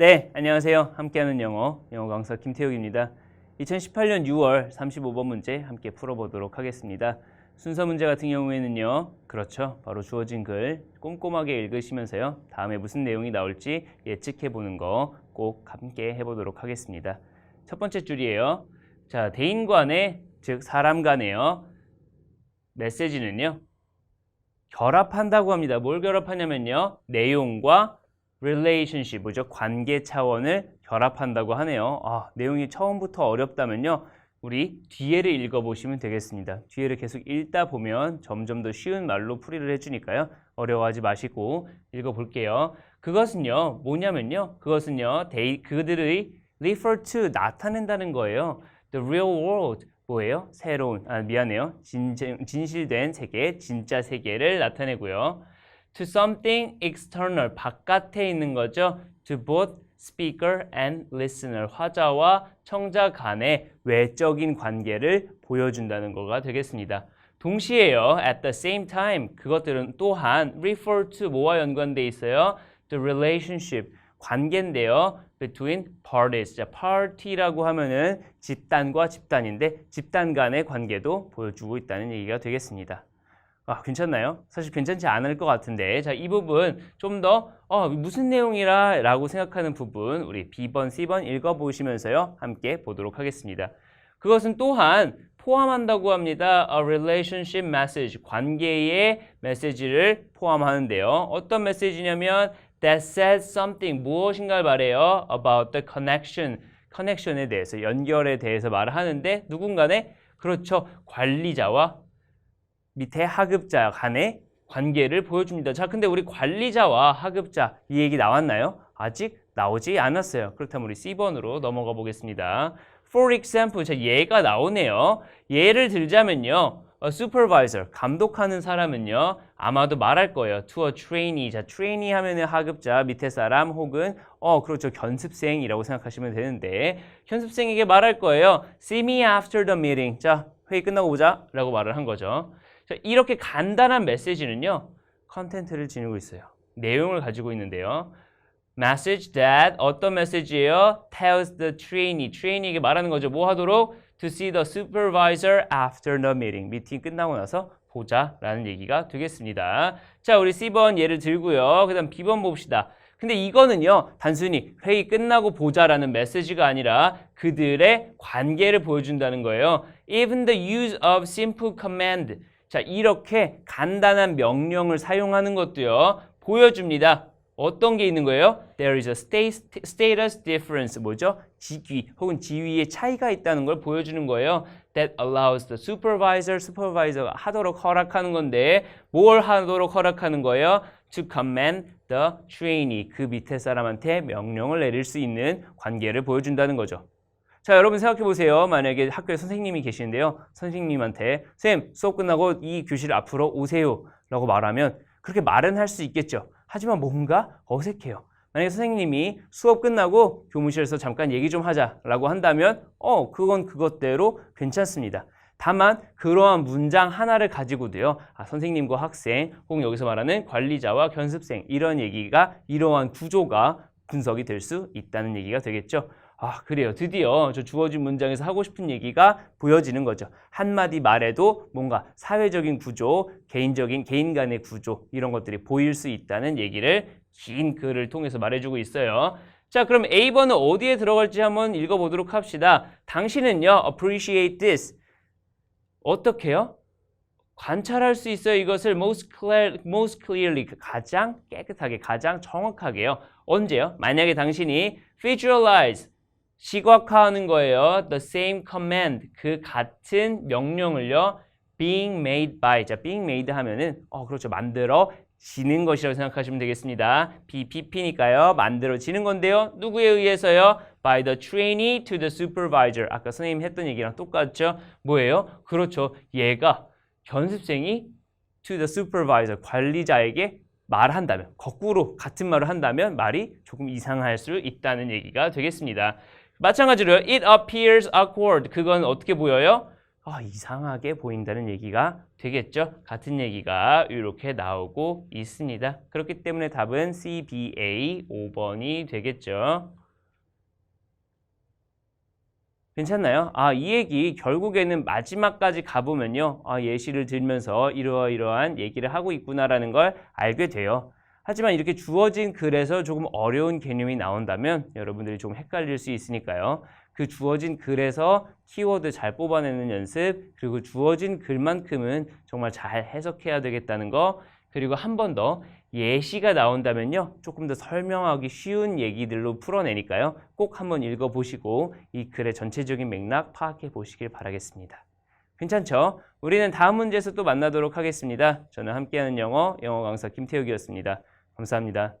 네, 안녕하세요. 함께하는 영어, 영어 강사 김태욱입니다. 2018년 6월 35번 문제 함께 풀어보도록 하겠습니다. 순서 문제 같은 경우에는요, 그렇죠. 바로 주어진 글 꼼꼼하게 읽으시면서요, 다음에 무슨 내용이 나올지 예측해 보는 거 꼭 함께 해보도록 하겠습니다. 첫 번째 줄이에요. 자, 대인 간의, 즉 사람 간에요. 메시지는요, 결합한다고 합니다. 뭘 결합하냐면요, 내용과 relationship, 뭐죠? 관계 차원을 결합한다고 하네요. 아, 내용이 처음부터 어렵다면요. 우리 뒤에를 읽어보시면 되겠습니다. 뒤에를 계속 읽다 보면 점점 더 쉬운 말로 풀이를 해주니까요. 어려워하지 마시고 읽어볼게요. 그것은요, 뭐냐면요. 그것은요, they, 그들의 refer to, 나타낸다는 거예요. The real world, 뭐예요? 새로운, 아, 미안해요. 진, 진실된 세계, 진짜 세계를 나타내고요. To something external 바깥에 있는 거죠. to both speaker and listener 화자와 청자 간의 외적인 관계를 보여준다는 거가 되겠습니다. 동시에요. at the same time 그것들은 또한 refer to 뭐와 연관돼 있어요? the relationship 관계인데요. between parties. 자, party라고 하면은 집단과 집단인데 집단 간의 관계도 보여주고 있다는 얘기가 되겠습니다. 아, 괜찮나요? 사실 괜찮지 않을 것 같은데. 자, 이 부분 좀 더, 어, 무슨 내용이라 라고 생각하는 부분, 우리 B번, C번 읽어보시면서요. 함께 보도록 하겠습니다. 그것은 또한 포함한다고 합니다. A relationship message. 관계의 메시지를 포함하는데요. 어떤 메시지냐면, that says something. 무엇인가를 말해요. about the connection. 커넥션에 대해서, 연결에 대해서 말을 하는데, 누군가네? 그렇죠. 관리자와 밑에 하급자 간의 관계를 보여줍니다. 자, 근데 우리 관리자와 하급자 이 얘기 나왔나요? 아직 나오지 않았어요. 그렇다면 우리 C번으로 넘어가 보겠습니다. For example, 자, 예가 나오네요. 예를 들자면요. A supervisor, 감독하는 사람은요. 아마도 말할 거예요. To a trainee. 자, trainee 하면은 하급자, 밑에 사람 혹은 어, 그렇죠. 견습생이라고 생각하시면 되는데 견습생에게 말할 거예요. See me after the meeting. 자, 회의 끝나고 보자. 라고 말을 한 거죠. 자, 이렇게 간단한 메시지는요. 컨텐트를 지니고 있어요. 내용을 가지고 있는데요. message that 어떤 메시지예요? tells the trainee. trainee에게 말하는 거죠. 뭐 하도록? to see the supervisor after the meeting. 미팅 끝나고 나서 보자라는 얘기가 되겠습니다. 자, 우리 C번 예를 들고요. 그 다음 B번 봅시다. 근데 이거는요, 단순히 회의 끝나고 보자라는 메시지가 아니라 그들의 관계를 보여준다는 거예요. Even the use of simple command. 자, 이렇게 간단한 명령을 사용하는 것도요, 보여줍니다. 어떤 게 있는 거예요? There is a status difference. 뭐죠? 직위 혹은 지위의 차이가 있다는 걸 보여주는 거예요. That allows the supervisor, supervisor가 하도록 허락하는 건데 뭘 하도록 허락하는 거예요? To command the trainee. 그 밑에 사람한테 명령을 내릴 수 있는 관계를 보여준다는 거죠. 자, 여러분 생각해 보세요. 만약에 학교에 선생님이 계시는데요. 선생님한테 쌤, 수업 끝나고 이 교실 앞으로 오세요. 라고 말하면 그렇게 말은 할 수 있겠죠. 하지만 뭔가 어색해요. 만약에 선생님이 수업 끝나고 교무실에서 잠깐 얘기 좀 하자라고 한다면 어, 그건 그것대로 괜찮습니다. 다만 그러한 문장 하나를 가지고도요. 아, 선생님과 학생 혹은 여기서 말하는 관리자와 견습생 이런 얘기가 이러한 구조가 분석이 될 수 있다는 얘기가 되겠죠. 아, 그래요. 드디어 저 주어진 문장에서 하고 싶은 얘기가 보여지는 거죠. 한마디 말에도 뭔가 사회적인 구조, 개인적인, 개인 간의 구조, 이런 것들이 보일 수 있다는 얘기를 긴 글을 통해서 말해주고 있어요. 자, 그럼 A번은 어디에 들어갈지 한번 읽어보도록 합시다. 당신은요, appreciate this. 어떻게요? 관찰할 수 있어요. 이것을 most, clear, most clearly, 가장 깨끗하게, 가장 정확하게요. 언제요? 만약에 당신이 visualize, 시각화하는 거예요. The same command, 그 같은 명령을요. being made by, 자, being made 하면은, 어, 그렇죠. 만들어 지는 것이라고 생각하시면 되겠습니다. BPP니까요. 만들어지는 건데요. 누구에 의해서요? by the trainee to the supervisor. 아까 선생님 했던 얘기랑 똑같죠? 뭐예요? 그렇죠. 얘가 견습생이 to the supervisor, 관리자에게 말한다면, 거꾸로 같은 말을 한다면 말이 조금 이상할 수 있다는 얘기가 되겠습니다. 마찬가지로 it appears awkward. 그건 어떻게 보여요? 아, 이상하게 보인다는 얘기가 되겠죠. 같은 얘기가 이렇게 나오고 있습니다. 그렇기 때문에 답은 CBA 5번이 되겠죠. 괜찮나요? 아, 이 얘기 결국에는 마지막까지 가보면요. 아, 예시를 들면서 이러이러한 얘기를 하고 있구나라는 걸 알게 돼요. 하지만 이렇게 주어진 글에서 조금 어려운 개념이 나온다면 여러분들이 좀 헷갈릴 수 있으니까요. 그 주어진 글에서 키워드 잘 뽑아내는 연습, 그리고 주어진 글만큼은 정말 잘 해석해야 되겠다는 거, 그리고 한 번 더 예시가 나온다면요. 조금 더 설명하기 쉬운 얘기들로 풀어내니까요. 꼭 한번 읽어보시고 이 글의 전체적인 맥락 파악해 보시길 바라겠습니다. 괜찮죠? 우리는 다음 문제에서 또 만나도록 하겠습니다. 저는 함께하는 영어, 영어 강사 김태욱이었습니다. 감사합니다.